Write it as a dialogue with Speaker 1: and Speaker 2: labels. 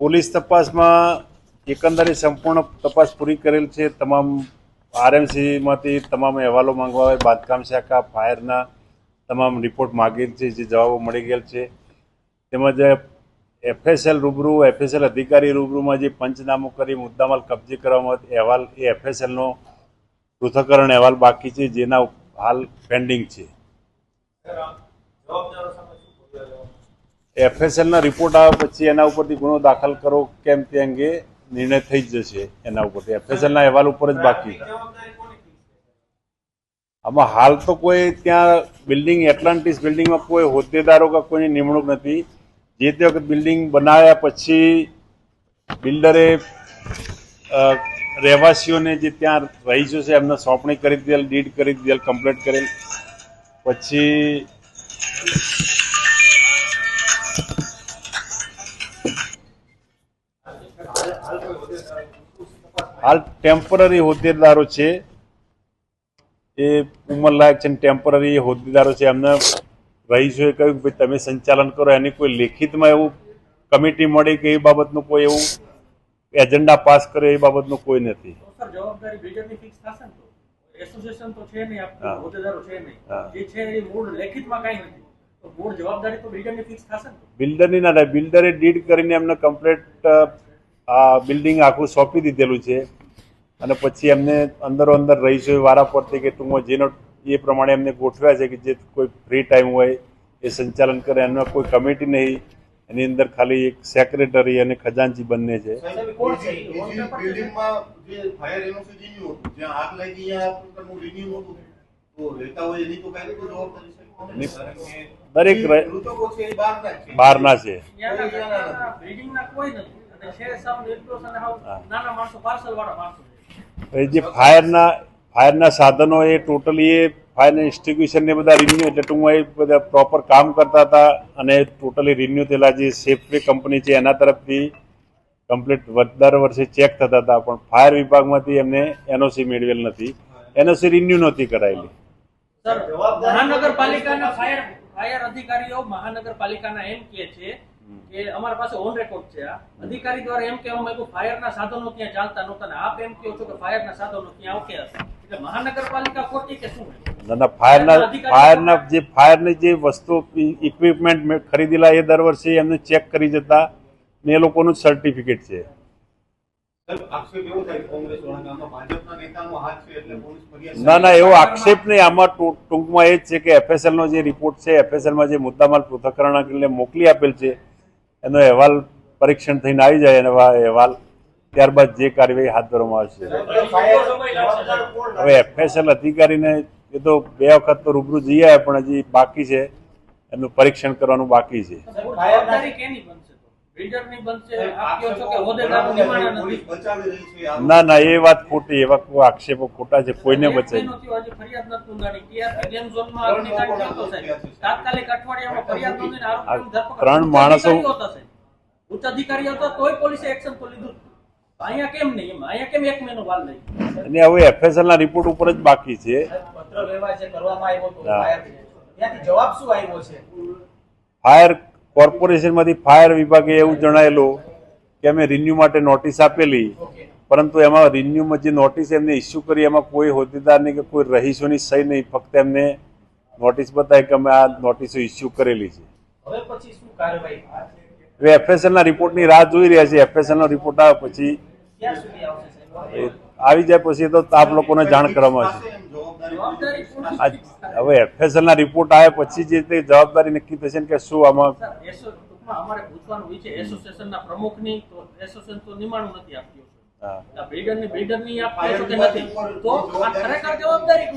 Speaker 1: Police તપાસમાં એકંદરે સંપૂર્ણ તપાસ પૂરી કરેલ છે. તમામ આરએમસીમાંથી તમામ અહેવાલો માંગવા હોય બાંધકામ શાખા, ફાયરના તમામ રિપોર્ટ માગેલ છે, જે જવાબો મળી ગયેલ છે. તેમજ એફએસએલ રૂબરૂ, એફએસએલ અધિકારી રૂબરૂમાં જે પંચનામું કરી મુદ્દામાલ કબજે કરવામાં અહેવાલ એ એફએસએલનો પૃથ્થકરણ અહેવાલ બાકી છે, જેના હાલ પેન્ડિંગ છે. એફએસએલના રિપોર્ટ આવે પછી એના ઉપરથી ગુનો દાખલ કરો કેમ તે અંગે નિર્ણય થઈ જ જશે એના ઉપરથી. એફએસએલના અહેવાલ ઉપર જ બાકી આમાં હાલ તો કોઈ ત્યાં બિલ્ડિંગ, એટલાન્ટિસ બિલ્ડિંગમાં કોઈ હોદ્દેદારો કે કોઈની નિમણૂક નથી. જે તે વખત બિલ્ડિંગ બનાવ્યા પછી બિલ્ડરે રહેવાસીઓને જે ત્યાં રહીશો છે એમને સોંપણી કરી દીધેલ, ડીડ કરી દીધેલ, કમ્પ્લીટ કરેલ. પછી હાલ ટેમ્પરરી હોદ્દેદારો છે. એ ઉંમરલાયક છે ટેમ્પરરી હોદ્દેદારો છે. એમને રહીશોએ કહ્યું કે તમે સંચાલન કરો એની કોઈ લેખિતમાં એવું કમિટી મળી કે એ બાબતનું કોઈ એવું એજન્ડા પાસ કરે એ બાબતનું કોઈ નથી.
Speaker 2: બિલ્ડરની ના
Speaker 1: બિલ્ડરે ડીડ કરીને એમને કમ્પ્લીટ આ બિલ્ડિંગ આખું સોંપી દીધેલું છે. અને પછી એમને અંદરો અંદર રહીશો વારા પરથી કે ટૂંકમાં જેનો એ પ્રમાણે એમને ગોઠવ્યા છે કે જે કોઈ ફ્રી ટાઈમ હોય એ સંચાલન કરે. એમાં કોઈ કમિટી નહીં. એની અંદર ખાલી એક સેક્રેટરી અને ખજાનચી બંને છે. દરેક
Speaker 3: બહારના છે.
Speaker 1: એ જે ફાયરના ફાયરના સાધનો એ ટોટલી એ ફાયર ઇન્સ્ટિટ્યુશન ને બધા રિન્યુ એટલે ટૂંકમાં એ બધા પ્રોપર કામ કરતા હતા અને ટોટલી રિન્યુ થયેલા જે સેફવે કંપની છે એના તરફથી કમ્પ્લીટ દર વર્ષે ચેક થતા હતા પણ ફાયર વિભાગમાંથી એમને એનઓસી મેળવેલ નથી. એનઓસી રિન્યુ નહોતી કરાયેલી.
Speaker 2: મહાનગરપાલિકાના ફાયર ફાયર અધિકારીઓ મહાનગરપાલિકાના એમ કે છે કે અમારા પાસે ઓન રેકોર્ડ છે આ. અધિકારી દ્વારા એમ કહેવામાં આવ્યું ફાયરના સાધનો ત્યાં ચાલતા નહોતા ને આપ એમ કહો છો કે ફાયરના સાધનો ત્યાં ઓકે હશે એટલે મહાનગરપાલિકા ખોટી કે શું?
Speaker 1: ના ના ફાયરના ફાયરના જે ફાયરની જે વસ્તુ ઇક્વિપમેન્ટ ખરીદેલા એ દર વર્ષે એમને ચેક કરી જતા ને એ લોકોનું સર્ટિફિકેટ છે.
Speaker 3: સાહેબ, આક્ષેપ એવો થાય કોંગ્રેસ વાળાને આમાં ભાજપના નેતાનો હાથ છે એટલે પોલીસ ફરિયાદ
Speaker 1: ના ના એવો આક્ષેપ નહીં આમાં ટૂંકમાં એ જ છે કે એફએસએલ નો જે રિપોર્ટ છે એફએસએલમાં જે મુદ્દામાલ પૃથ્થકરણ મોકલી આપેલ છે એનો અહેવાલ પરીક્ષણ થઈને આવી જાય એનો અહેવાલ. ત્યારબાદ જે કાર્યવાહી હાથ ધરવામાં આવશે. હવે એફએસએલ અધિકારીને એ તો બે વખત તો રૂબરૂ જઈ આવ્યા, પણ હજી બાકી છે. એનું પરીક્ષણ કરવાનું બાકી છે. ના ના એ વાત ખોટી એવા કોઈ આક્ષેપો ખોટા છે કોઈને બચાવી. ત્રણ
Speaker 2: ઉચ્ચ
Speaker 1: માણસો-
Speaker 2: ઉચ્ચ અધિકારી હતો તોય પોલીસે એક્શન તો લીધું અહીંયા કેમ નહીં અહીંયા કેમ એક મહિનો વાર નહીં?
Speaker 1: અને હવે એફએસએલ ના રિપોર્ટ ઉપર જ બાકી છે.
Speaker 4: પત્ર વ્યવહાર જે કરવામાં આવ્યો હતો ત્યાંથી જવાબ શું આવ્યો છે?
Speaker 1: ફાયર કોર્પોરેશનમાંથી ફાયર વિભાગે એવું જણાયેલું કે અમે રિન્યુ માટે નોટિસ આપેલી પરંતુ એમાં રિન્યુમાં જે નોટિસ એમને ઇસ્યુ કરી એમાં કોઈ હોદ્દેદારની કે કોઈ રહીશોની સહી નહીં ફક્ત એમને નોટિસ બતાવી કે અમે આ નોટિસો ઇસ્યુ કરેલી છે.
Speaker 4: હવે પછી શું કાર્યવાહી
Speaker 1: હવે એફએસએલ ના રિપોર્ટની રાહ જોઈ રહ્યા છે એફએસએલનો રિપોર્ટ આવે પછી આવી જાય પછી તો આપ લોકોને જાણ કરવામાં આવશે. હવે એફએસએલ ના રિપોર્ટ આવે પછી જે તે જવાબદારી નક્કી થશે ને કે શું આમાં
Speaker 2: સર, એસો- ટૂંકમાં અમારે પૂછવાનું એ છે. એસોસિએશનના પ્રમુખની તો એસોસિએશન તો નિમાણું નથી આપ્યું
Speaker 1: હા.
Speaker 2: આ બિલ્ડરની બિલ્ડરની આપ કહો છો કે નથી. તો આ ખરેખર જવાબદારી